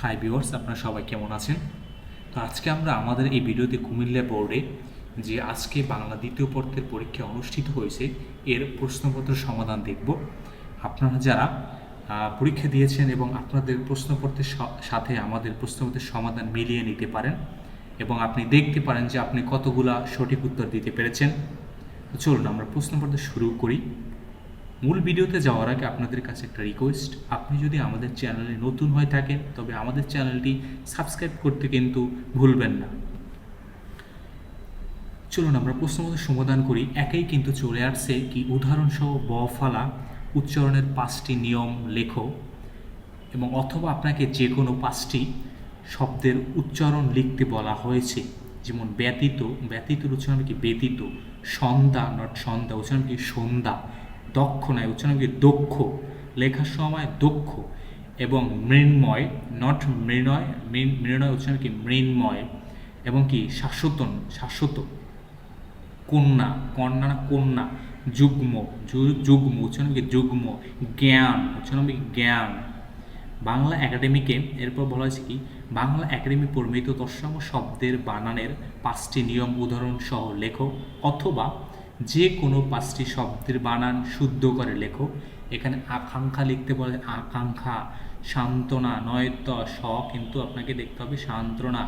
Hi viewers আপনারা সবাই কেমন আছেন? তো আজকে আমরা আমাদের এই ভিডিওতে কুমিল্লা বোর্ডে যে আজকে বাংলা দ্বিতীয় পর্বের পরীক্ষা অনুষ্ঠিত হয়েছে, এর প্রশ্নপত্র সমাধান দেখব। আপনারা যারা পরীক্ষা দিয়েছেন এবং আপনাদের প্রশ্নপত্রের সাথে আমাদের প্রশ্নপত্রের সমাধান মিলিয়ে নিতে পারেন এবং আপনি দেখতে পারেন যে আপনি কতগুলা সঠিক উত্তর দিতে পেরেছেন। চলুন আমরা প্রশ্নপত্র শুরু করি। মূল ভিডিওতে যাওয়ার আগে আপনাদের কাছে একটা রিকোয়েস্ট আপনি যদি আমাদের চ্যানেলে নতুন হয়ে থাকেন, তবে আমাদের চ্যানেলটি সাবস্ক্রাইব করতে কিন্তু ভুলবেন না। চলুন আমরা প্রশ্নমতো সমাধান করি। একেই কিন্তু চলে আসছে কি উদাহরণসহ ব ফালা উচ্চারণের পাঁচটি নিয়ম লেখো এবং অথবা আপনাকে যে কোনো পাঁচটি শব্দের উচ্চারণ লিখতে বলা হয়েছে। যেমন ব্যতীত ব্যতীত উচ্চারণ কি ব্যতীত, সন্ধ্যা নট সন্ধ্যা, উচ্চারণ কি সন্ধ্যা। দক্ষ নয়, উচ্চারণ কি দক্ষ? লেখার সময় দক্ষ এবং মৃন্ময় নট মৃণয় মৃণয় উচ্চারণ কি মৃন্ময় এবং কি শাশ্বতন, শাশ্বত। কন্যা কন্যা না কন্যা? যুগ্ম যুগ্ম, উচ্চারণ কি যুগ্ম? জ্ঞান, উচ্চারণ কি জ্ঞান। বাংলা একাডেমিকে, এরপর বলা হয়েছে কি, বাংলা একাডেমি প্রমিত তৎসম শব্দের বানানের পাঁচটি নিয়ম, উদাহরণ সহ লেখো অথবা যে কোনো পাঁচটি শব্দের বানান শুদ্ধ করে লেখো। এখানে আকাঙ্ক্ষা লিখতে বলে আকাঙ্ক্ষা, সান্ত্বনা নয়ত স কিন্তু আপনাকে দেখতে হবে সান্ত্বনা।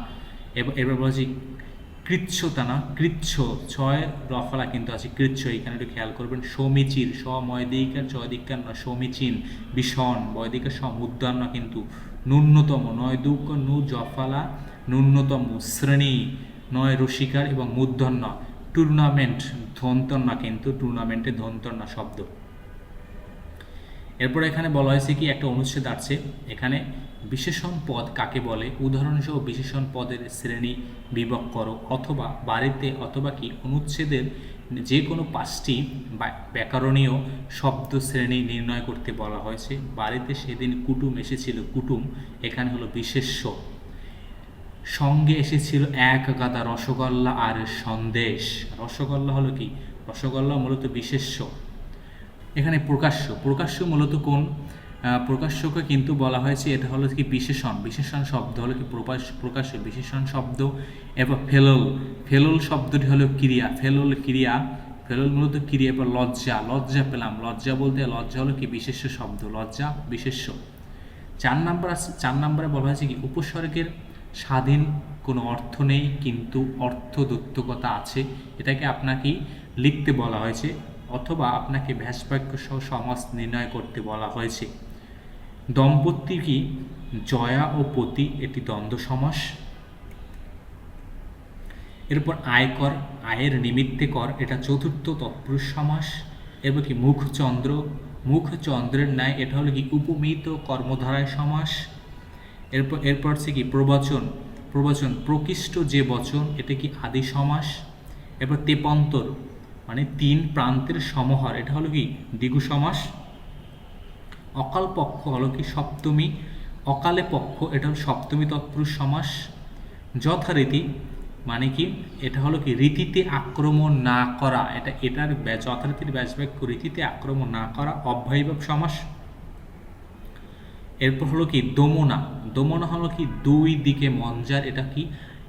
এবার বলছি কৃচ্ছতা না, কৃচ্ছ, ছয় রফলা কিন্তু আছে, কৃচ্ছ। এখানে একটু খেয়াল করবেন, সমীচীর স ময়দিকার চয়দিকার না, সমীচীন, বিষণ, বয়দিকার সম উদ্যান কিন্তু। ন্যূনতম, নয় দুঃখ নু জফালা, ন্যূনতম, শ্রেণি, নয় রসিকার এবং মূর্ধন্য। টুর্নামেন্ট ধন্তন্না কিন্তু টুর্নামেন্টে ধন্তন্না শব্দ। এরপর এখানে বলা হয়েছে কি, একটা অনুচ্ছেদ আছে, এখানে বিশেষণ পদ কাকে বলে? উদাহরণসহ বিশেষণ পদের শ্রেণি বিভক করো, অথবা বাড়িতে অথবা কি অনুচ্ছেদের যে কোনো পাঁচটি ব্যাকরণীয় শব্দ শ্রেণি নির্ণয় করতে বলা হয়েছে। বাড়িতে সেদিন কুটুম এসেছিল, কুটুম, এখানে হলো বিশেষ্য। সঙ্গে এসেছিল এক গাদা রসগোল্লা আর সন্দেশ। রসগোল্লা হলো কি? রসগোল্লা মূলত বিশেষ্য। এখানে প্রকাশ্য। প্রকাশ্য মূলত কোন? প্রকাশ্যকে কিন্তু বলা হয়েছে এটা হলো কি বিশেষণ। বিশেষণ শব্দ হলো কি প্রকাশ, প্রকাশ্য বিশেষণ শব্দ এবার ফেলল। ফেলল শব্দটি হলো ক্রিয়া। ফেলল ক্রিয়া, ফেলল মূলত ক্রিয়া এবার লজ্জা। লজ্জা পেলাম। লজ্জা বলতে লজ্জা হলো কি বিশেষ্য শব্দ। লজ্জা বিশেষ্য। চার নাম্বার আছে, চার নাম্বারে বলা হয়েছে কি উপসর্গের স্বাধীন কোনো অর্থ নেই, কিন্তু অর্থ দত্তকতা আছে। এটাকে আপনাকে লিখতে বলা হয়েছে অথবা আপনাকে ভ্যাসবাক্য সহ সমাস নির্ণয় করতে বলা হয়েছে। দম্পতি কি জয়া ও পতি, এটি দ্বন্দ্ব সমাস। এরপর আয়কর আয়ের নিমিত্তে কর, এটা চতুর্থ তৎপুরুষ সমাস। এরপর কি মুখচন্দ্র, মুখচন্দ্রের ন্যায়, এটা হলো কি উপমিত কর্মধারায় সমাস। এরপর এরপর হচ্ছে কি, প্রবচন। প্রবচন, প্রকৃষ্ট যে বচন, এটা কি আদি সমাস? এরপর তেপন্তর মানে তিন প্রান্তের সমাহার। এটা হলো কি, দ্বিগু সমাস? অকাল পক্ষ হলো কি সপ্তমী। অকালে পক্ষ, এটা হলো সপ্তমী তৎপুরুষ সমাস। যথারীতি মানে কি, এটা হলো কি, রীতিতে আক্রমণ না করা। এটা, এটার যথারীতির ব্যাসবাক্য, রীতিতে আক্রমণ না করা অব্যয়ভাব সমাস। এরপর হলো কি, দমনা। দমনা হলো কি, দুই দিকে মঞ্জার, এটা কি?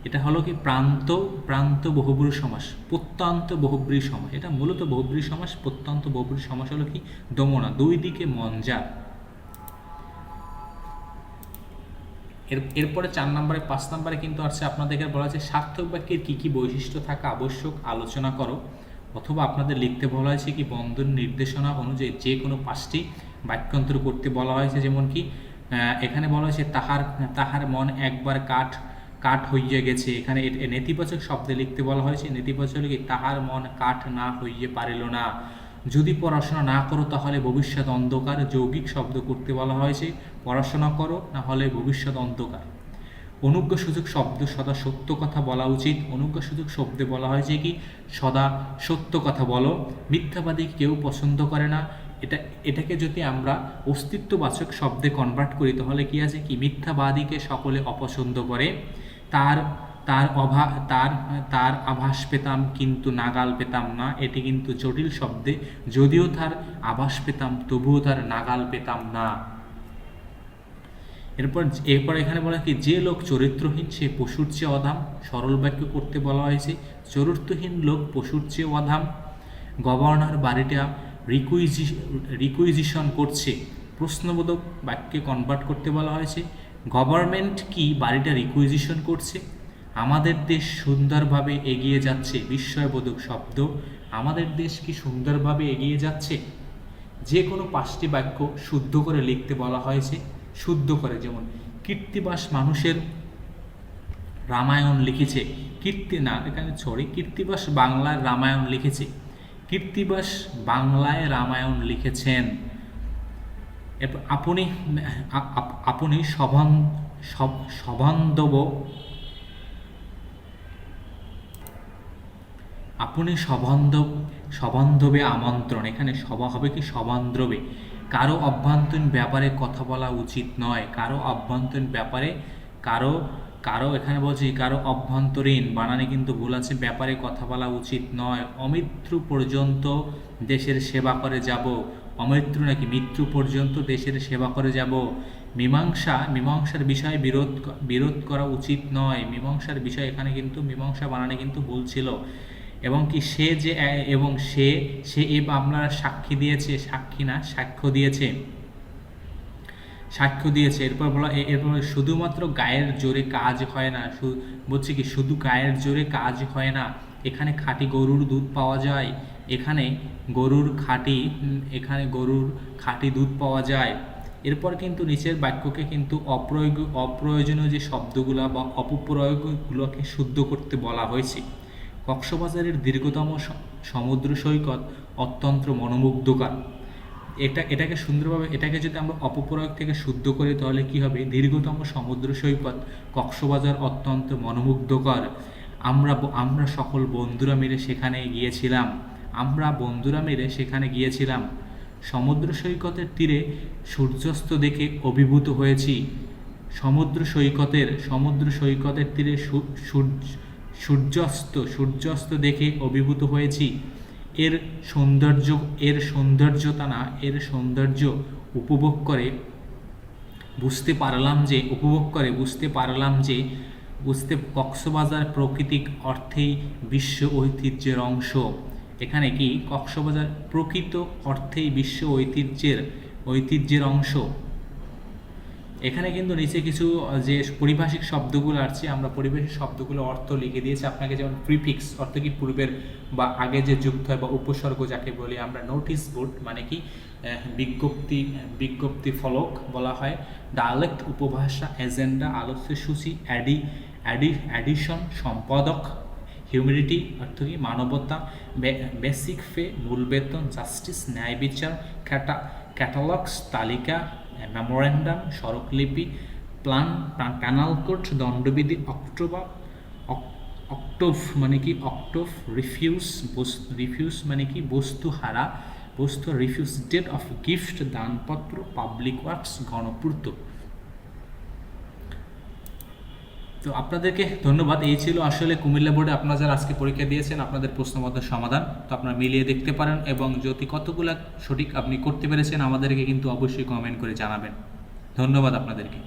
এটা হলো কি, প্রান্ত প্রান্ত বহুব্রী সমাস, প্রত্যন্ত বহুব্রী সমাস। এটা মূলত বহুব্রী সমাস, প্রত্যন্ত বহুব্রী সমাস হলো কি, দমনা, দুই দিকে মঞ্জার। এর, এরপরে চার নম্বরে, পাঁচ নম্বরে কিন্তু আছে আপনাদেরকে বলা হয়েছে সার্থক বাক্যের কী কী বৈশিষ্ট্য থাকা আবশ্যক, আলোচনা করো। অথবা আপনাদের লিখতে বলা হয়েছে কি, বন্ধন নির্দেশনা অনুযায়ী যে কোনো পাঁচটি বাক্যান্তর করতে বলা হয়েছে, যেমন কি এখানে বলা হয়েছে, তাহার তাহার মন একবার কাঠ কাঠ হইয়া গেছে। এখানে নেতিবাচক শব্দে লিখতে বলা হয়েছে, নেতিবাচক কি তাহার মন কাঠ না হইয়ে পারিল না। যদি পড়াশোনা না করো, তাহলে ভবিষ্যৎ অন্ধকার। যৌগিক শব্দ করতে বলা হয়েছে, পড়াশোনা করো, না হলে ভবিষ্যৎ অন্ধকার। অনুজ্ঞ সুযোগ শব্দ সদা সত্য কথা বলা উচিত। অনুজ্ঞ সুযোগ শব্দে বলা হয়েছে কি? সদা সত্য কথা বলো। মিথ্যাবাদী কেউ পছন্দ করে না। এটা, এটাকে যদি আমরা অস্তিত্ববাচক শব্দে কনভার্ট করি, তাহলে কি আছে কি? মিথ্যাবাদীকে সকলে অপছন্দ করে। তার তার অভা, তার তার আভাস পেতাম কিন্তু নাগাল পেতাম না। এটি কিন্তু জটিল শব্দে যদিও তার আভাস পেতাম, তবুও তার নাগাল পেতাম না। এরপর এরপর এখানে বলা কি, যে লোক চরিত্রহীন, সে পশুর চেয়ে অধাম। সরল বাক্য করতে বলা হয়েছে, চরিত্রহীন লোক পশুর চেয়ে অধাম। গভর্নর বাড়িটা রিকুইজি রিকুইজিশন করছে। প্রশ্নবোধক বাক্যে কনভার্ট করতে বলা হয়েছে গভর্নমেন্ট কি বাড়িটা রিকুইজিশন করছে? আমাদের দেশ সুন্দরভাবে এগিয়ে যাচ্ছে। বিস্ময়বোধক শব্দ, আমাদের দেশ কি সুন্দরভাবে এগিয়ে যাচ্ছে? যে কোনো পাঁচটি বাক্য শুদ্ধ করে লিখতে বলা হয়েছে। শুদ্ধ করে। যেমন কীর্তিবাস মানুষের রামায়ণ লিখেছে। কীর্তি না, এখানে সরি কীর্তিবাস বাংলায় রামায়ণ লিখেছে। কীর্তিবাস বাংলায় রামায়ণ লিখেছেন। এরপর আপনি আপনি সব সবান্ধব আপনি সবান্ধব সবান্ধবে আমন্ত্রণ। এখানে সভা হবে কি? সবান্ধবে কারও অভ্যন্তরীণ ব্যাপারে কথা বলা উচিত নয়। কারও অভ্যন্তরীণ ব্যাপারে কারও কারও এখানে বলছি কারও অভ্যন্তরীণ বানানে কিন্তু ভুল আছে, ব্যাপারে কথা বলা উচিত নয়। অমৃত্যু পর্যন্ত দেশের সেবা করে যাব। অমৃত্যু নাকি মৃত্যু পর্যন্ত দেশের সেবা করে যাব? মীমাংসা, মীমাংসার বিষয়ে বিরোধ বিরোধ করা উচিত নয়। মীমাংসার বিষয় এখানে কিন্তু, মীমাংসা বানানে কিন্তু ভুল ছিল। এবং কি সে যে, এবং সে সে এ মামলার সাক্ষী দিয়েছে, সাক্ষী না, সাক্ষ্য দিয়েছে। সাক্ষ্য দিয়েছে। এরপর বলা এরপর শুধুমাত্র গায়ের জোরে কাজ হয় না। বলছে কি, শুধু গায়ের জোরে কাজ হয় না। এখানে খাঁটি গরুর দুধ পাওয়া যায়। এখানে গরুর খাঁটি, এখানে গরুর খাঁটি দুধ পাওয়া যায়। এরপর কিন্তু নিচের বাক্যকে কিন্তু অপ্রয়োগ, অপ্রয়োজনীয় যে শব্দগুলো বা অপপ্রয়োগগুলোকে শুদ্ধ করতে বলা হয়েছে। কক্সবাজারের দীর্ঘতম সমুদ্র সৈকত অত্যন্ত মনোমুগ্ধকর। এটা, এটাকে সুন্দরভাবে, এটাকে যদি আমরা অপপ্রয়োগ থেকে শুদ্ধ করি, তাহলে কি হবে? দীর্ঘতম সমুদ্র সৈকত কক্সবাজার অত্যন্ত মনোমুগ্ধকর। আমরা আমরা সকল বন্ধুরা মিলে সেখানে গিয়েছিলাম। আমরা বন্ধুরা মিলে সেখানে গিয়েছিলাম। সমুদ্র সৈকতের তীরে সূর্যাস্ত দেখে অভিভূত হয়েছি। সমুদ্র সৈকতের সমুদ্র সৈকতের তীরে সূর্য- সূর্যাস্ত সূর্যাস্ত দেখে অভিভূত হয়েছি। এর সৌন্দর্য, এর সৌন্দর্যতা না, এর সৌন্দর্য উপভোগ করে বুঝতে পারলাম যে, উপভোগ করে বুঝতে পারলাম যে, বুঝতে কক্সবাজার প্রকৃতিক অর্থেই বিশ্ব ঐতিহ্যের অংশ। এখানে কি কক্সবাজার প্রকৃত অর্থেই বিশ্ব ঐতিহ্যের ঐতিহ্যের অংশ? এখানে কিন্তু নিচে কিছু যে পরিভাষিক শব্দগুলো আছে, আমরা পরিভাষিক শব্দগুলো অর্থ লিখে দিয়েছি। আপনাকে যেমন প্রিফিক্স অর্থ কি পূর্বের বা আগে যে যুক্ত হয় বা উপসর্গ যাকে বলি, আমরা নোটিস বোর্ড মানে কি বিজ্ঞপ্তি বিজ্ঞপ্তি ফলক বলা হয়। ডায়ালেক্ট উপভাষা এজেন্ডা আলোচ্যসূচি অ্যাডি অ্যাডি অ্যাডিশন সম্পাদক হিউম্যানিটি অর্থ কি, মানবতা বেসিক ফে মূল বেতন জাস্টিস ন্যায় বিচার ক্যাটা ক্যাটালগস তালিকা মেমোরেন্ডাম স্মারকলিপি প্ল্যান প্যানাল কোড দণ্ডবিধি, অক্টোবর, অক- অক্টোভ মানে কি? অক্টোভ রিফিউজ রিফিউজ মানে কি? বস্তু হারা বস্তু রিফিউজ ডেট অফ গিফট দানপত্র পাবলিক ওয়ার্কস গণপূর্ত। তো আপনাদেরকে ধন্যবাদ। এই ছিল আসলে কুমিল্লা বোর্ডে আপনারা যারা আজকে পরীক্ষা দিয়েছেন, আপনাদের প্রশ্নপত্রের সমাধান। তো আপনারা মিলিয়ে দেখতে পারেন এবং যদি কতগুলো সঠিক আপনি করতে পেরেছেন, আমাদেরকে কিন্তু অবশ্যই কমেন্ট করে জানাবেন। ধন্যবাদ আপনাদেরকে।